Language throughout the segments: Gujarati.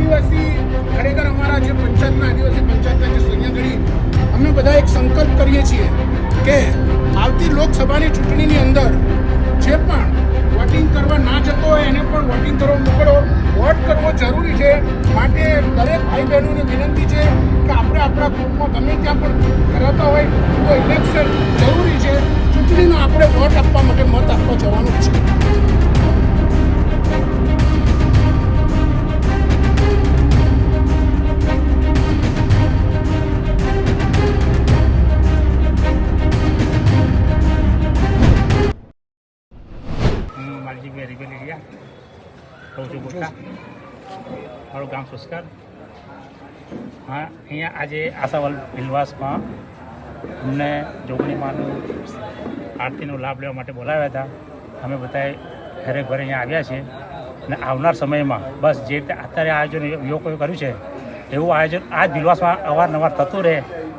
આદિવાસી ખરેખર અમારા જે પંચાયતના આદિવાસી પંચાયતના જે સૈન્યગઢી અમે બધા એક સંકલ્પ કરીએ છીએ કે આવતી લોકસભાની ચૂંટણીની અંદર જે પણ વોટિંગ કરવા ના જતો હોય એને પણ વોટિંગ કરવા મોકલો. વોટ કરવો જરૂરી છે. માટે દરેક ભાઈ બહેનોને વિનંતી છે કે આપણે આપણા ગ્રુપમાં ગમે ત્યાં પણ કરાતા હોય તો ઇલેક્શન જરૂરી છે. ચૂંટણીનો આપણે વોટ આપવા માટે મત આપવા જવાનું છે. છું ગોટા મારું ગામ સુસ્કર. હા, અહીંયા આજે આશાવલ ભીલવાસમાં અમને જોગણીમાંનું આરતીનો લાભ લેવા માટે બોલાવ્યા હતા. અમે બધાએ ઘરે ઘરે અહીંયા આવ્યા છીએ. અને આવનાર સમયમાં બસ જે રીતે અત્યારે આયોજન યુવકોએ કર્યું છે, એવું આયોજન આ ભીલવાસમાં અવારનવાર થતું રહે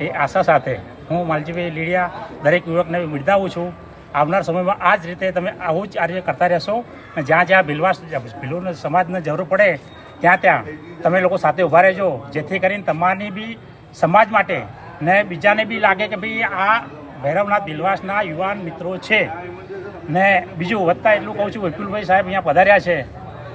એ આશા સાથે હું માલજીભાઈ લીડિયા, દરેક યુવકને બિરદાવું છું. આવનાર સમયમાં આ જ રીતે તમે આવું જ કાર્ય કરતા રહેશો. જ્યાં જ્યાં ભીલવાસ ભીલું સમાજને જરૂર પડે, ત્યાં ત્યાં તમે લોકો સાથે ઊભા રહેજો. જેથી કરીને તમારી બી સમાજ માટે ને બીજાને બી લાગે કે ભાઈ આ ભૈરવનાથ ભીલવાસના યુવાન મિત્રો છે. ને બીજું વધતા એટલું કહું છું, વિપુલભાઈ સાહેબ અહીંયા પધાર્યા છે.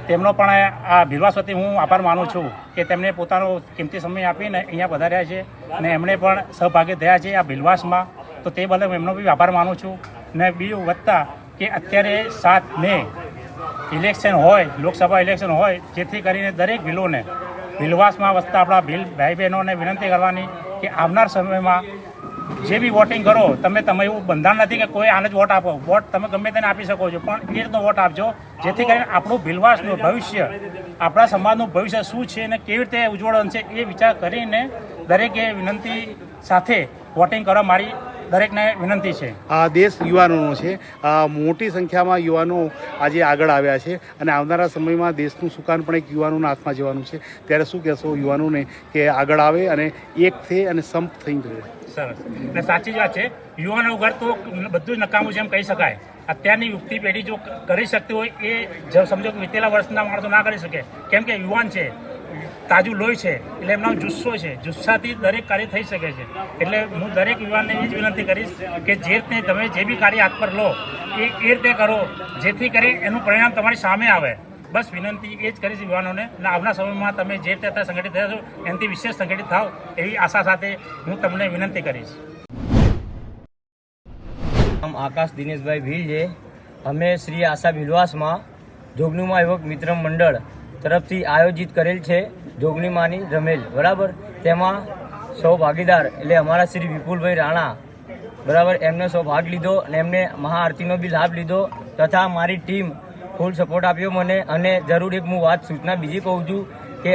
તેમનો પણ આ ભીલવાસ વતી હું આભાર માનું છું કે તેમણે પોતાનો કિંમતી સમય આપીને અહીંયા પધાર્યા છે ને એમણે પણ સહભાગી થયા છે આ ભીલવાસમાં. તો તે બદલ એમનો બી આભાર માનું છું. ને બીજું વધતા કે અત્યારે સાત મે ઇલેક્શન હોય, લોકસભા ઇલેક્શન હોય, જેથી કરીને દરેક ભીલોને ભીલવાસમાં વસતા આપણા ભીલ ભાઈ બહેનોને વિનંતી કરવાની કે આવનાર સમયમાં જે બી વોટિંગ કરો, તમે તમે એવું બંધારણ નથી કે કોઈ આને જ વોટ આપો. વોટ તમે ગમે તેને આપી શકો છો, પણ એ રીતનો વોટ આપજો, જેથી કરીને આપણું ભીલવાસનું ભવિષ્ય, આપણા સમાજનું ભવિષ્ય શું છે અને કેવી રીતે ઉજ્જવળ બનશે એ વિચાર કરીને દરેકે વિનંતી સાથે વોટિંગ કરવા મારી દરેકને વિનંતી છે. આ દેશ યુવાનોનો છે. આ મોટી સંખ્યામાં યુવાનો આજે આગળ આવ્યા છે અને આવનારા સમયમાં દેશનું સુકાન પણ એક યુવાનોના હાથમાં જવાનું છે. ત્યારે શું કહેશો યુવાનોને કે આગળ આવે અને એક થઈ અને સંપ થઈ રહે? સરસ. એટલે સાચી જ વાત છે. યુવાનો વગર તો બધું જ નકામું છે એમ કહી શકાય. અત્યારની યુક્તિ પેઢી જો કરી શકતી હોય એ જો સમજો કે વિતેલા વર્ષના માણસો ના કરી શકે. કેમ કે યુવાન છે. તાજું લોહી છે, એટલે એમનો જુસ્સો છે. જુસ્સાથી દરેક કાર્ય થઈ શકે છે. એટલે હું દરેક યુવાનને એ જ વિનંતી કરીશ કે જે રીતે તમે જે બી કાર્ય હાથ પર લો, એ એ રીતે કરો, જેથી કરી એનું પરિણામ તમારી સામે આવે. બસ વિનંતી એ જ કરીશ યુવાનોને. અને આવના સમયમાં તમે જે રીતે અત્યારે સંગઠિત થયા છો, એનાથી વિશેષ સંગઠિત થાવ, એવી આશા સાથે હું તમને વિનંતી કરીશ. આમ આકાશ દિનેશભાઈ ભીલ છે. અમે શ્રી આશા ભીલવાસમાં જોગનુમાં યુવક મિત્ર મંડળ તરફથી આયોજિત કરેલ છે જોગણીમાંની રમેલ. બરાબર? તેમાં સૌ ભાગીદાર એટલે અમારા શ્રી વિપુલભાઈ રાણા. બરાબર? એમને સૌ ભાગ લીધો અને એમને મહાઆરતીનો બી લાભ લીધો તથા મારી ટીમ ફૂલ સપોર્ટ આપ્યો મને અને જરૂર એક હું વાત સૂચના બીજી કહું છું કે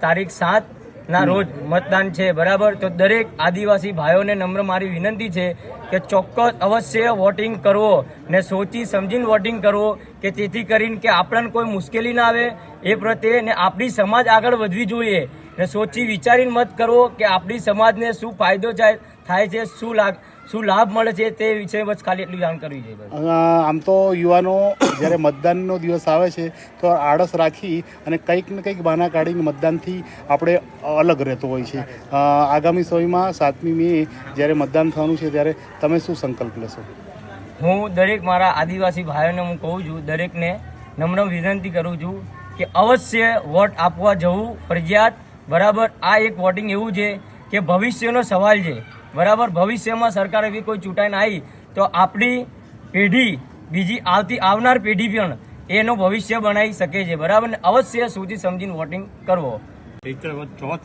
તારીખ સાત ના, રોજ મતદાન છે, બરાબર? તો દરેક આદિવાસી ભાઈઓને નમ્ર મારી વિનંતી છે કે ચોક્કસ અવશ્ય વોટિંગ કરવો ને સોચી સમજીને વોટિંગ કરવો કે તેથી કરીને કે આપણને કોઈ મુશ્કેલી ના આવે, એ પ્રત્યે ને આપણી સમાજ આગળ વધવી જોઈએ. ને સોચી વિચારીને મત કરવો કે આપણી સમાજને શું ફાયદો થાય છે, શું લાગ શું લાભ મળે છે તે વિશે બસ ખાલી એટલું જાણ કરવી જોઈએ આમ તો યુવાનો જ્યારે મતદાનનો દિવસ આવે છે તો આળસ રાખી અને કંઈક ને કંઈક બહાના કાઢીને મતદાનથી આપણે અલગ રહેતો હોય છે. આગામી સમયમાં સાતમી મે જ્યારે મતદાન થવાનું છે ત્યારે તમે શું સંકલ્પ લેશો? હું દરેક મારા આદિવાસી ભાઈઓને હું કહું છું દરેકને નમ્ર વિનંતી કરું છું કે અવશ્ય વોટ આપવા જવું ફરજિયાત. બરાબર આ એક વોટિંગ એવું છે કે ભવિષ્યનો સવાલ છે. બરાબર? ભવિષ્યમાં સરકાર એવી કોઈ ચૂંટાઈને આવી, તો આપણી પેઢી, બીજી આવતી આવનાર પેઢી પણ એનું ભવિષ્ય બનાવી શકે છે, બરાબર? અવશ્ય સૂચી સમજીને વોટિંગ કરવો. ચોથ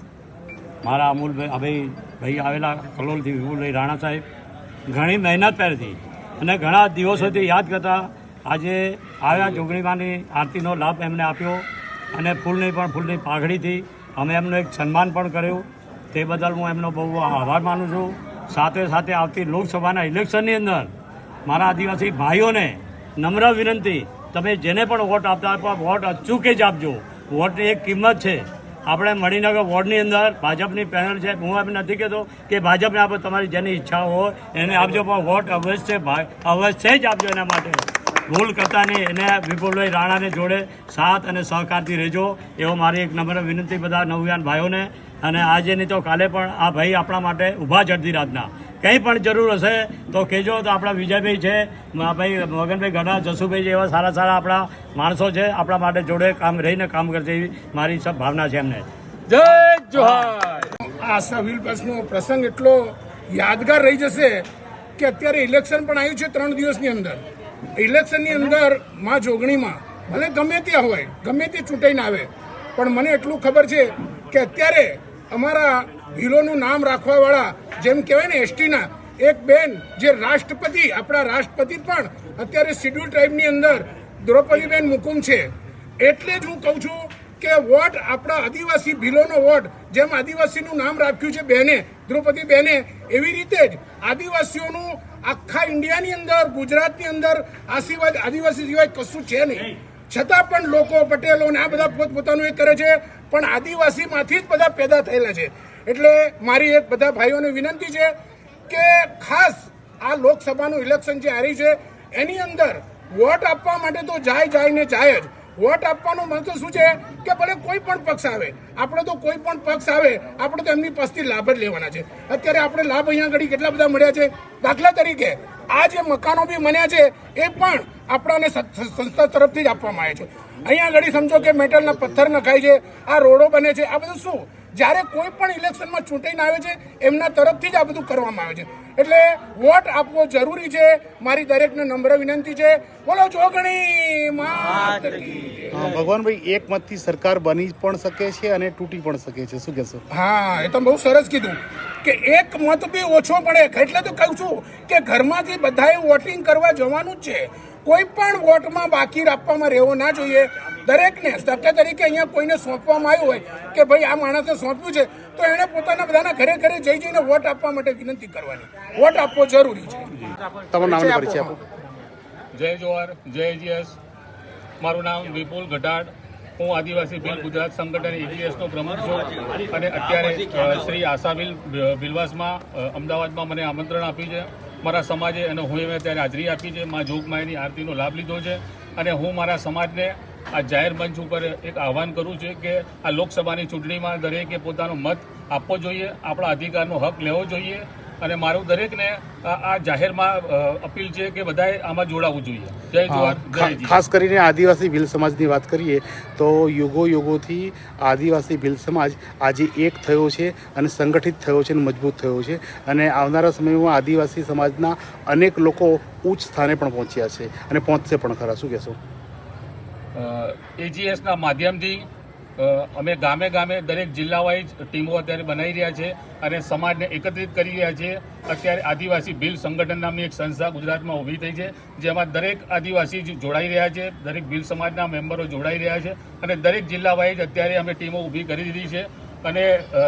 મારા અમૂલભાઈ અભય ભાઈ આવેલા, કલોલથી વિપુલભાઈ રાણા સાહેબ. ઘણી મહેનત પહેરતી અને ઘણા દિવસોથી યાદ કરતા આજે આવ્યા ચૂંટણીમાંની આરતીનો લાભ એમને આપ્યો અને ફૂલની પણ, ફૂલની પાઘડીથી અમે એમનું એક સન્માન પણ કર્યું. તે બદલ હું એમનો બહુ આભાર માનું છું. સાથે સાથે આવતી લોકસભાના ઇલેક્શનની અંદર મારા આદિવાસી ભાઈઓને નમ્ર વિનંતી, તમે જેને પણ વોટ આપતા વોટ અચૂકે જ આપજો. વોટની એક કિંમત છે. આપણે મણિનગર વોર્ડની અંદર ભાજપની પેનલ છે. હું એમ નથી કહેતો કે ભાજપને આપો, તમારી જેની ઈચ્છા હોય એને આપજો, પણ વોટ અવશ્ય અવશ્ય જ આપજો એના માટે. ભૂલ કરતા નહીં એને વિપુલભાઈ રાણાને જોડે સાથ અને સહકારથી રહેજો. એવો મારી એક નમ્ર વિનંતી બધા નવયાન ભાઈઓને. અને આજે નહીં તો કાલે પણ આ ભાઈ આપણા માટે ઊભા છે અડધી રાતના. કંઈ પણ જરૂર હશે તો કહેજો તો આપણા વિજયભાઈ છે ભાઈ મગનભાઈ ઘણા જસુભાઈ જેવા સારા સારા આપણા માણસો છે આપણા માટે જોડે કામ રહીને કામ કરશે એવી મારી સબ ભાવના છે એમને. જય જોહાર! આ સવિલ બસનો પ્રસંગ એટલો યાદગાર રહી જશે કે અત્યારે ઇલેક્શન પણ આવ્યું છે ત્રણ દિવસની અંદર. ઇલેક્શનની અંદરમાં જોગણીમાં ભલે ગમે ત્યાં હોય ગમે તે ચૂંટાઈને આવે પણ મને એટલું ખબર છે કે અત્યારે અમારા ભીલોનું નામ રાખવાવાળા જેમ કહેવાય ને એસટીના એક બેન જે રાષ્ટ્રપતિ આપણા રાષ્ટ્રપતિ પણ અત્યારે શિડ્યુલ ટ્રાઇબની અંદર દ્રૌપદીબેન મુકુમ છે. એટલે જ હું કહું છું કે વોટ આપણા આદિવાસી ભીલોનો વોટ જેમ આદિવાસીનું નામ રાખ્યું છે બેને દ્રૌપદી બેને એવી રીતે જ આદિવાસીઓનું આખા ઇન્ડિયાની અંદર ગુજરાતની અંદર આશીર્વાદ આદિવાસી સિવાય કશું છે નહીં. છતાં પણ લોકો પટેલો ને આ બધા પોતપોતાનું એ કરે છે પણ આદિવાસીમાંથી જ બધા પેદા થયેલા છે. એટલે મારી એક બધા ભાઈઓને વિનંતી છે કે ખાસ આ લોકસભાનું ઇલેક્શન જે હારી છે, એની અંદર વોટ આપવા માટે તો જાય જાય ને જાય જ. વોટ આપવાનો મતલબ શું છે? કે ભલે કોઈ પણ પક્ષ આવે, આપણે તો કોઈ પણ પક્ષ આવે, આપણે તો એમની પાસેથી લાભ જ લેવાના છે. અત્યારે આપણે લાભ અહીંયા આગળ કેટલા બધા મળ્યા છે? દાખલા તરીકે, આ જે મકાનો બી બન્યા છે, એ પણ આપણાને સંસ્થા તરફથી જ આપવામાં આવે છે. અહીંયા આગળ સમજો કે મેટલના પથ્થર નખાય છે આ રોડો બને છે આ બધું શું? જ્યારે કોઈ પણ ઇલેક્શનમાં ચૂંટાઈને આવે છે એમના તરફથી જ આ બધું કરવામાં આવે છે. એટલે વોટ આપવો જરૂરી છે મારી દરેકને નમ્ર વિનંતી છે. બોલો જોગણી ભગવાનભાઈ એક મતથી સરકાર બની પણ શકે છે અને તૂટી પણ શકે છે. શું કહેશો? હા એ તો બહુ સરસ કીધું કે એક મત બી ઓછો પડે. એટલે તો કહું છું કે ઘરમાંથી બધાએ વોટિંગ કરવા જવાનું જ છે. કોઈ પણ વોટમાં બાકી રાખવામાં રહેવો ના જોઈએ. દરેકને દાખલા તરીકે અહીંયા કોઈને સોંપવામાં આવ્યું હોય કે ભાઈ આ માણસે સોંપ્યું છે તો એણે પોતાના બધાના ઘરે ઘરે જઈ જઈને વોટ આપવા માટે વિનંતી કરવાની. વોટ આપવો જરૂરી છે. તમારું નામ અને પરિચય આપો. જય જોહર જય જીએસ મારું નામ વિપુલ ગઢાડ. હું આદિવાસી ભીલ ગુજરાત સંગઠન એજીએસનો પ્રમુખ છું. અને અત્યારે શ્રી આશા બિલવાસમાં અમદાવાદમાં મને આમંત્રણ આપ્યું છે. મારા સમાજે અને હું એમને ત્યારે હાજરી આપી છે. મા જોગમાયાની આરતીનો લાભ લીધો છે. અને હું મારા સમાજને આ જાહેર મંચ ઉપર એક આહવાન કરું છું કે આ લોકસભાની ચૂંટણીમાં દરેકે પોતાનો મત આપવો જોઈએ, આપણા અધિકારનો હક લેવો જોઈએ અને મારું દરેકને આ જાહેરમાં અપીલ છે કે બધાએ આમાં જોડાવવું જોઈએ. જય ખાસ કરીને આદિવાસી ભીલ સમાજની વાત કરીએ તો યુગો યુગોથી આદિવાસી ભીલ સમાજ આજે એક થયો છે અને સંગઠિત થયો છે અને મજબૂત થયો છે. અને આવનારા સમયમાં આદિવાસી સમાજના અનેક લોકો ઉચ્ચ સ્થાને પણ પહોંચ્યા છે અને પહોંચશે પણ ખરા. શું કહેશો? એજીએસના માધ્યમથી અમે ગામે ગામે દરેક જિલ્લા વાઇઝ ટીમો અત્યારે બનાવી રહ્યા છે અને સમાજને એકત્રિત કરી રહ્યા છે. અત્યારે આદિવાસી ભીલ સંગઠન નામની એક સંસ્થા ગુજરાતમાં ઊભી થઈ છે, જેમાં દરેક આદિવાસી જોડાઈ રહ્યા છે, દરેક ભીલ સમાજના મેમ્બરો જોડાઈ રહ્યા છે અને દરેક જિલ્લા વાઇઝ અત્યારે અમે ટીમો ઊભી કરી દીધી છે અને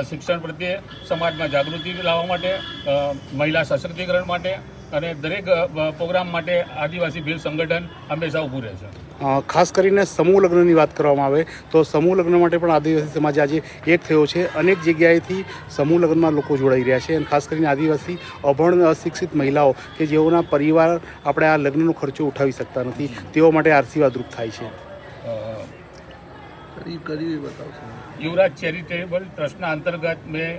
શિક્ષણ પ્રત્યે સમાજમાં જાગૃતિ લાવવા માટે મહિલા સશક્તિકરણ માટે અને દરેક પ્રોગ્રામ માટે આદિવાસી ભીલ સંગઠન હંમેશા ઊભું રહે છે. ખાસ કરીને સમૂહ લગ્નની વાત કરવામાં આવે તો સમૂહ લગ્ન માટે પણ આદિવાસી સમાજ આજે એક થયો છે. અનેક જગ્યાએથી સમૂહ લગ્નમાં લોકો જોડાઈ રહ્યા છે અને ખાસ કરીને આદિવાસી અભણ અશિક્ષિત મહિલાઓ કે જેઓના પરિવાર આપણે આ લગ્નનો ખર્ચો ઉઠાવી શકતા નથી તેઓ માટે આશીર્વાદરૂપ થાય છે. યુવરાજ ચેરિટેબલ ટ્રસ્ટના અંતર્ગત મેં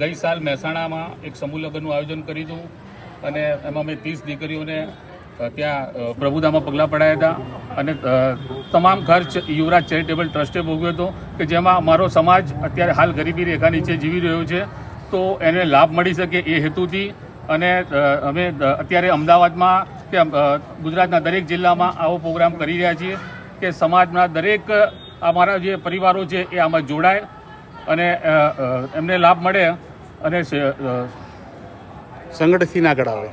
ગઈ સાલ મહેસાણામાં એક સમૂહ લગ્નનું આયોજન કર્યું હતું. અને એમાં મેં ત્રીસ દીકરીઓને ત્યાં પ્રભુદામાં પગલાં પડાયા હતા અને તમામ ખર્ચ યુવરાજ ચેરિટેબલ ટ્રસ્ટે ભોગવ્યો હતો કે જેમાં અમારો સમાજ અત્યારે હાલ ગરીબી રેખા નીચે જીવી રહ્યો છે. તો એને લાભ મળી શકે એ હેતુથી અને અમે અત્યારે અમદાવાદમાં કે ગુજરાતના દરેક જિલ્લામાં આવો પ્રોગ્રામ કરી રહ્યા છીએ કે સમાજના દરેક અમારા જે પરિવારો છે એ આમાં જોડાય અને એમને લાભ મળે અને સ- અ, સંગઠિતથી આગળ આવે